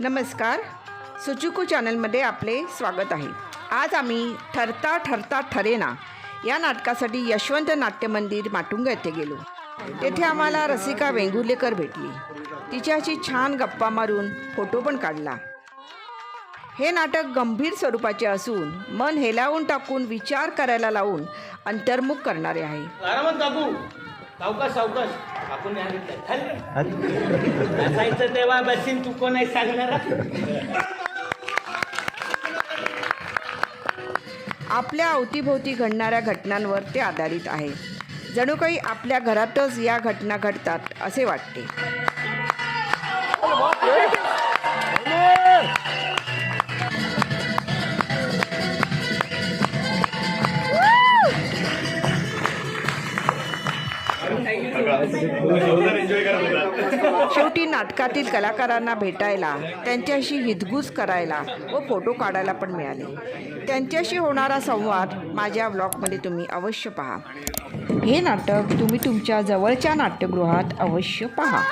नमस्कार. सुचुकू चॅनलमध्ये आपले स्वागत आहे. आज आम्ही ठरता ठरता ठरेना या नाटकासाठी यशवंत नाट्य मंदिर माटुंगा येथे गेलो. तेथे आम्हाला रसिका वेंगुर्लेकर भेटली. तिच्याशी छान गप्पा मारून फोटो पण काढला. हे नाटक गंभीर स्वरूपाचे असून मन हेलावून टाकून विचार करायला लावून अंतर्मुख करणारे आहे. आरामात सावकाश सावकाश आपण या घेतलं. खाली. बसायचं तेव्हा बसीन तू कोण आहे सांगणार? आपल्या अवतीभोवती घडणाऱ्या घटनांवर ते आधारित आहे. जणू काही आपल्या घरातच या घटना घडतात असे वाटते. शेवटी नाटकातील कलाकारांना भेटायला त्यांच्याशी हितगुज करायला व फोटो काढायला पण मिळाले. त्यांच्याशी होणारा संवाद माझ्या ब्लॉगमध्ये तुम्ही अवश्य पहा. हे नाटक तुम्ही तुमच्या जवळच्या नाट्यगृहात अवश्य पहा.